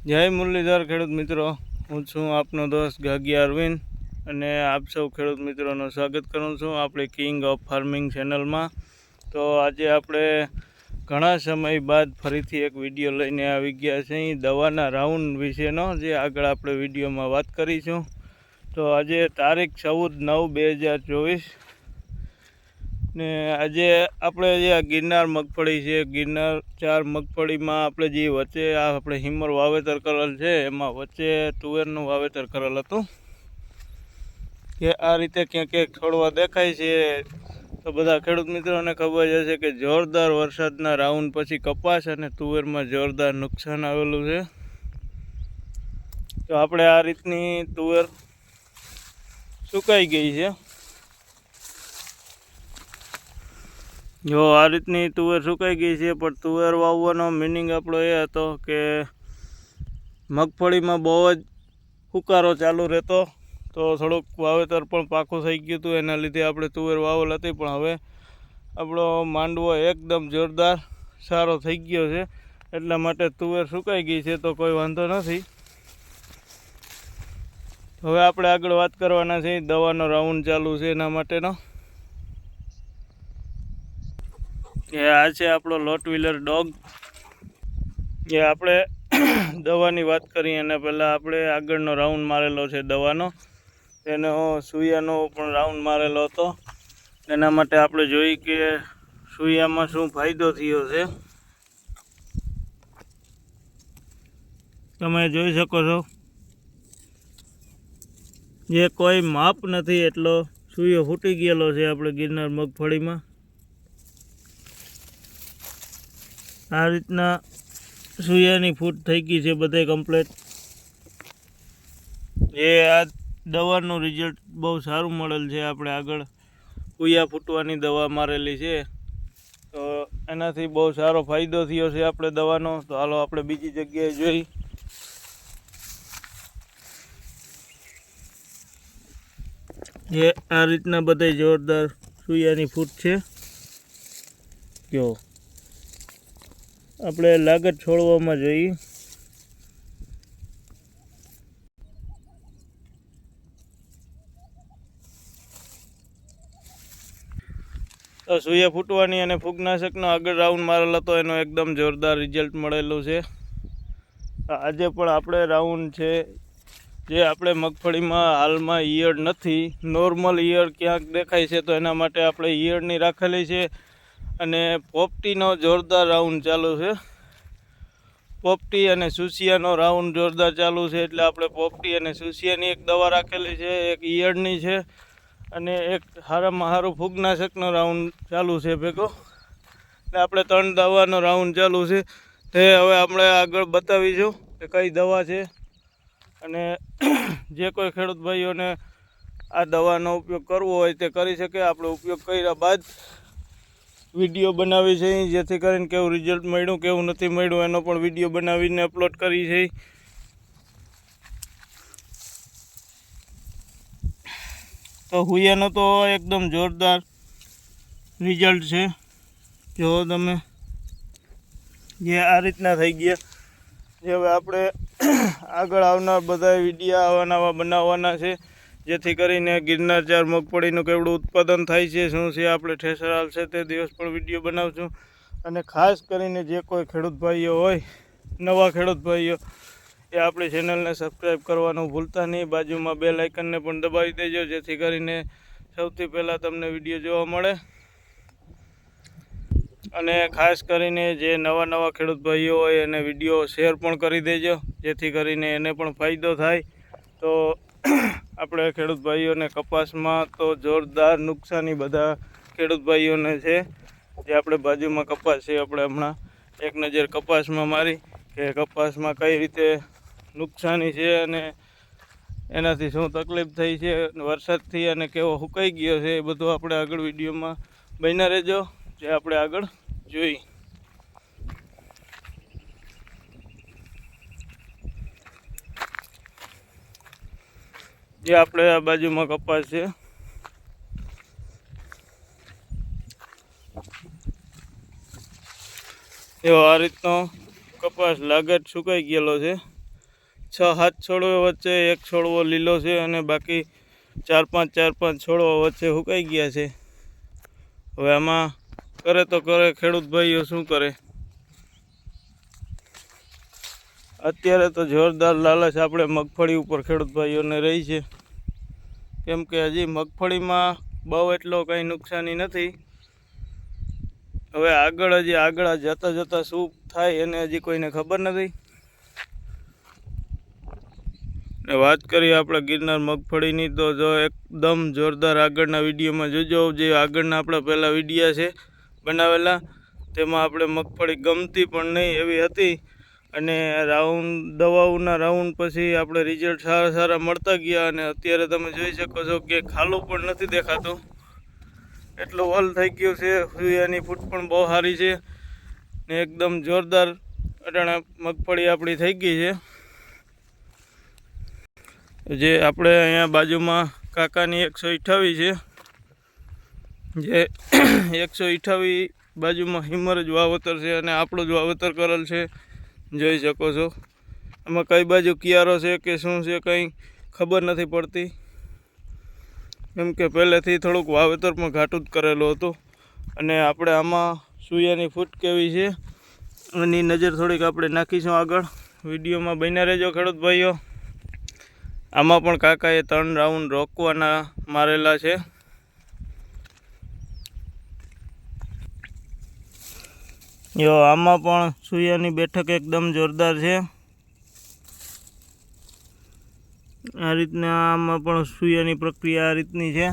જય મુરલીધર ખેડૂત મિત્રો. હું છું આપનો દોસ્ત ગાગી અરવિંદ અને આપ સૌ ખેડૂત મિત્રોનું સ્વાગત કરું છું આપણી કિંગ ઓફ ફાર્મિંગ ચેનલમાં તો આજે આપણે ઘણા સમય બાદ ફરીથી એક વીડિયો લઈને આવી ગયા છે દવાના રાઉન્ડ વિશેનો જે આગળ આપણે વિડીયોમાં વાત કરીશું. તો આજે તારીખ ચૌદ નવ બે હજાર ચોવીસ ને આજે આપણે જે આ ગિરનાર મગફળી છે, ગિરનાર ચાર મગફળીમાં આપણે જે વચ્ચે આ આપણે હિમર વાવેતર કરેલ છે, એમાં વચ્ચે તુવેરનું વાવેતર કરેલ હતું. કે આ રીતે ક્યાંક ક્યાંક છોડવા દેખાય છે. તો બધા ખેડૂત મિત્રોને ખબર જ હશે કે જોરદાર વરસાદના રાઉન્ડ પછી કપાસ અને તુવેરમાં જોરદાર નુકસાન આવેલું છે. તો આપણે આ રીતની તુવેર સુકાઈ ગઈ છે. જો આ રીતની તુવેર સુકાઈ ગઈ છે, પણ તુવેર વાવવાનો મિનિંગ આપણો એ હતો કે મગફળીમાં બહુ જ હુકારો ચાલુ રહેતો. તો થોડુંક વાવેતર પણ પાકું થઈ ગયું હતું, એના લીધે આપણે તુવેર વાવેલ હતી, પણ હવે આપણો માંડવો એકદમ જોરદાર સારો થઈ ગયો છે. એટલા માટે તુવેર સુકાઈ ગઈ છે, તો કોઈ વાંધો નથી. હવે આપણે આગળ વાત કરવાના છે દવાનો રાઉન્ડ ચાલુ છે એના માટેનો. એ આ છે આપણો લોટ વ્હીલર ડોગ એ આપણે દવાની વાત કરીએ અને પહેલાં આપણે આગળનો રાઉન્ડ મારેલો છે દવાનો. એનો સૂયાનો પણ રાઉન્ડ મારેલો હતો. એના માટે આપણે જોઈ કે સૂયામાં શું ફાયદો થયો છે. તમે જોઈ શકો છો. જે કોઈ માપ નથી એટલો સૂયો ફૂટી ગયેલો છે આપણે ગિરનાર મગફળીમાં. આ રીતના સૂર્યાની ફૂટ થઈ ગઈ છે બધે કમ્પ્લેટ એ આ દવાનું રિઝલ્ટ બહુ સારું મળેલ છે આપણે આગળ. કુયા ફૂટવાની દવા મારેલી છે. તો એનાથી બહુ સારો ફાયદો થયો છે આપણે દવાનો. તો હાલો આપણે બીજી જગ્યાએ જોઈ. એ આ રીતના બધા જોરદાર સૂયાની ફૂટ છે. જો. આપણે લાગત છોડવામાં જોઈએ. તો સૂયા ફૂટવાની અને ફૂગનાશકનો આગળ રાઉન્ડ મારેલો હતો એનો એકદમ જોરદાર રિઝલ્ટ મળેલું છે. આજે પણ આપણે રાઉન્ડ છે જે આપણે મગફળીમાં હાલમાં ઈયળ નથી. નોર્મલ ઈયળ ક્યાંક દેખાય છે તો એના માટે આપણે ઈયળની રાખેલી છે. અને પોપટીનો જોરદાર રાઉન્ડ ચાલુ છે. પોપટી અને સુસિયાનો રાઉન્ડ જોરદાર ચાલુ છે એટલે આપણે પોપટી અને સુસિયાની એક દવા રાખેલી છે, એક ઈયળની છે અને એક સારામાં હારું ફૂગનાશકનો રાઉન્ડ ચાલુ છે ભેગો. એટલે આપણે ત્રણ દવાનો રાઉન્ડ ચાલુ છે. તે હવે આપણે આગળ બતાવીશું કે કઈ દવા છે અને જે કોઈ ખેડૂત ભાઈઓને આ દવાનો ઉપયોગ કરવો હોય તે કરી શકે. આપણે ઉપયોગ કર્યા બાદ વીડિયો બનાવી છે જેથી કરીને કેવું રિઝલ્ટ મળ્યું, કેવું નથી મળ્યું, એનો પણ વીડિયો બનાવીને અપલોડ કરી છે તો હુયાનો તો એકદમ જોરદાર રિઝલ્ટ છે. જો તમે જે આ રીતના થઈ ગયા, જે હવે આપણે આગળ આવનાર બધા વિડીયા આવા નવા બનાવવાના છે. જેથી કરીને ગિરનાર ચાર મગફળીનું કેવડું ઉત્પાદન થાય છે, શું છે, આપણે ઠેસર આવશે તે દિવસ પણ વીડિયો બનાવશું. અને ખાસ કરીને જે કોઈ ખેડૂત ભાઈઓ હોય, નવા ખેડૂત ભાઈઓ, એ આપણી ચેનલને સબસ્ક્રાઈબ કરવાનું ભૂલતા નહીં. બાજુમાં બે લાઇકનને પણ દબાવી દેજો, જેથી કરીને સૌથી પહેલાં તમને વીડિયો જોવા મળે. અને ખાસ કરીને જે નવા નવા ખેડૂત ભાઈઓ હોય, એને વીડિયો શેર પણ કરી દેજો, જેથી કરીને એને પણ ફાયદો થાય. તો આપણે ખેડૂત ભાઈઓને કપાસમાં તો જોરદાર નુકસાની બધા ખેડૂત ભાઈઓને છે. જે આપણે બાજુમાં કપાસ છે, આપણે હમણાં એક નજર કપાસમાં મારી કે કપાસમાં કઈ રીતે નુકસાની છે અને એનાથી શું તકલીફ થઈ છે વરસાદથી અને કેવો સુકાઈ ગયો છે એ બધું આપણે આગળ વિડીયોમાં બન્યા રહેજો. જે આપણે આગળ જોઈ. જે આપણે આ બાજુમાં કપાસ છે. એવો આ રીતનો કપાસ લાગત સુકાઈ ગયેલો છે. છ સાત છોડવો વચ્ચે એક છોડવો લીલો છે અને બાકી ચાર પાંચ ચાર પાંચ છોડવા વચ્ચે સુકાઈ ગયા છે. હવે આમાં કરે તો કરે, ખેડૂત ભાઈઓ શું કરે? અત્યારે તો જોરદાર લાલચ આપણે મગફળી ઉપર ખેડૂત ભાઈઓને રહી છે. કેમ કે હજી મગફળીમાં બહુ એટલો કંઈ નુકસાની નથી. હવે આગળ હજી આગળ જતાં જતાં શું થાય એને હજી કોઈને ખબર નથી. ને વાત કરીએ આપણે ગિરનાર મગફળીની, તો જો એકદમ જોરદાર આગળના વિડીયોમાં જોજો, જે આગળના આપણા પહેલાં વિડીયા છે બનાવેલા, તેમાં આપણે મગફળી ગમતી પણ નહીં એવી હતી. અને રાઉન્ડ, દવાઓના રાઉન્ડ પછી આપણે રિઝલ્ટ સારા સારા મળતા ગયા અને અત્યારે તમે જોઈ શકો છો કે ખાલું પણ નથી દેખાતું. એટલો વલ થઈ ગયો છે. સૂર્યાની ફૂટ પણ બહુ સારી છે ને એકદમ જોરદાર અટાણા મગફળી આપણી થઈ ગઈ છે. જે આપણે અહીંયા બાજુમાં કાકાની એકસો અઠ્ઠાવીસ છે. જે એકસો અઠ્ઠાવીસ બાજુમાં હિમર જ વાવતર છે અને આપણું જ વાવતર કરેલ છે. જોઈ શકો છો. એમાં કઈ બાજુ કિયારો છે કે શું છે કંઈ ખબર નથી પડતી. કેમ કે પહેલેથી થોડુંક વાવેતર પણ ઘાટું જ કરેલું હતું. અને આપણે આમાં સૂર્યાની ફૂટ કેવી છે, એની નજર થોડીક આપણે નાખીશું આગળ. વિડીયોમાં બન્યા રહેજો ખેડૂત ભાઈઓ. આમાં પણ કાકાએ ત્રણ રાઉન્ડ રોકવાના મારેલા છે. જો, આમાં પણ સૂર્યાની બેઠક એકદમ જોરદાર છે. આ રીતના આમાં પણ સૂર્યાની પ્રક્રિયા આ રીતની છે.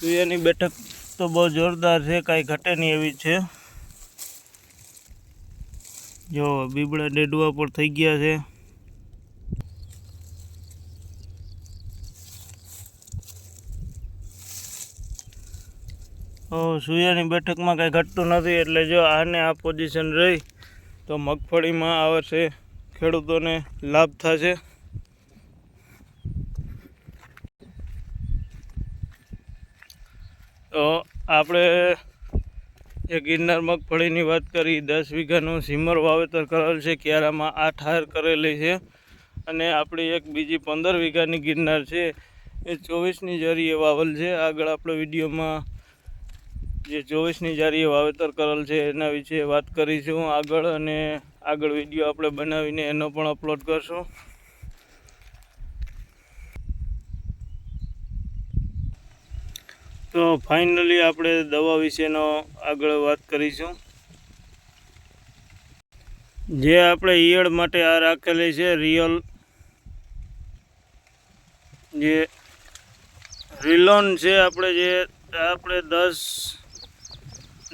સૂર્યાની બેઠક તો બહુ જોરદાર છે, કાંઈ ઘટે નહીં એવી છે. જો, બીબડા ડેડવા પર થઈ ગયા છે. સૂર્યાની બેઠકમાં કાંઈ ઘટતું નથી એટલે જો આને આ પોઝિશન રહી, તો મગફળીમાં આ વર્ષે ખેડૂતોને લાભ થશે. તો આપણે જે ગિરનાર મગફળીની વાત કરી, દસ વીઘાનું સીમર વાવેતર કરેલ છે, ક્યારામાં આઠ હાર કરેલી છે અને આપણી એક બીજી પંદર વીઘાની ગિરનાર છે. એ ચોવીસની જરીએ વાવેલ છે. આગળ આપણે વિડીયોમાં જે ચોવીસની જારીએ વાવેતર કરેલ છે, એના વિશે વાત કરીશું આગળ અને આગળ વીડિયો આપણે બનાવીને એનો પણ અપલોડ કરશું. તો ફાઇનલી આપણે દવા વિશેનો આગળ વાત કરીશું. જે આપણે ઈયળ માટે આ રાખેલી છે, રિયલ, જે રિલોન છે, આપણે જે, આપણે દસ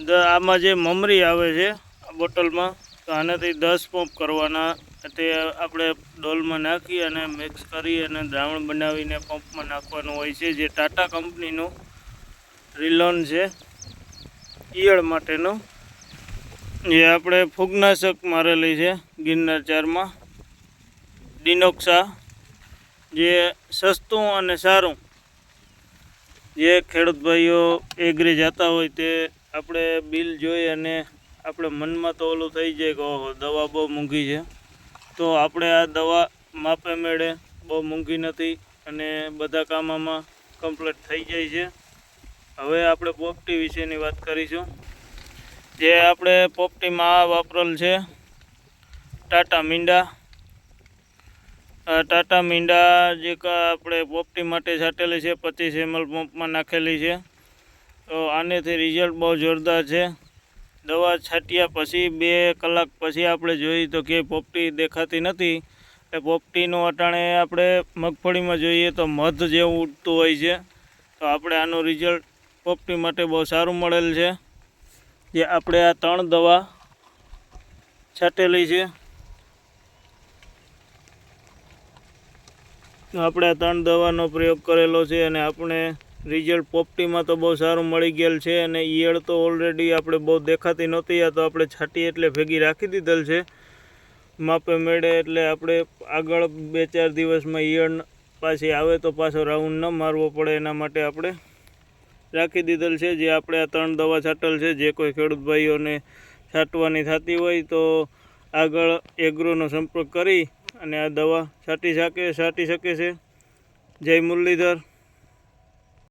આમાં જે મમરી આવે છે બોટલમાં, તો આનાથી દસ પંપ કરવાના. તે આપણે ડોલમાં નાખી અને મિક્સ કરી અને દ્રાવણ બનાવીને પંપમાં નાખવાનું હોય છે. જે ટાટા કંપનીનું રિલોન છે, ઈયળ માટેનું. જે આપણે ફૂગનાશક મારેલી છે, ગિરનાર ચારમાં. ડિનોક્સા, જે સસ્તું અને સારું. જે ખેડૂત ભાઈઓ એગ્રી જતા હોય તે આપણે બિલ જોઈ અને આપણે મનમાં તો ઓલું થઈ જાય કે ઓહો, દવા બહુ મોંઘી છે. તો આપણે આ દવા માપે મેળે, બહુ મોંઘી નથી અને બધા કામ આમાં કમ્પ્લીટ થઈ જાય છે. હવે આપણે પોપટી વિશેની વાત કરીશું. જે આપણે પોપટીમાં આ વાપરેલ છે, ટાટા મીંડા. ટાટા મીંડા જે આપણે પોપટી માટે છાંટેલી છે, પચીસ એમએલ પંપમાં નાખેલી છે. તો આનેથી રિઝલ્ટ બહુ જોરદાર છે. દવા છાંટ્યા પછી બે કલાક પછી આપણે જોઈએ તો કે પોપટી દેખાતી નથી. એ પોપટીનું અટાણે આપણે મગફળીમાં જોઈએ તો મધ જેવું ઉઠતું હોય છે. તો આપણે આનું રિઝલ્ટ પોપટી માટે બહુ સારું મળેલ છે. જે આપણે આ ત્રણ દવા છાંટેલી છે. આપણે આ ત્રણ દવાનો પ્રયોગ કરેલો છે અને આપણે રિઝલ્ટ પોપટીમાં તો બહુ સારું મળી ગયેલ છે અને ઈયળ તો ઓલરેડી આપણે બહુ દેખાતી નહોતી, આ તો આપણે છાંટી એટલે ભેગી રાખી દીધેલ છે. માપે મેળે એટલે આપણે આગળ બે ચાર દિવસમાં ઈયળ પાછી આવે તો પાછો રાઉન્ડ ન મારવો પડે, એના માટે આપણે રાખી દીધેલ છે. જે આપણે આ ત્રણ દવા છાંટેલ છે, જે કોઈ ખેડૂત ભાઈઓને છાંટવાની થતી હોય તો આગળ એગ્રોનો સંપર્ક કરી અને આ દવા છાંટી શકે છાંટી શકે છે. જય મુરલીધર.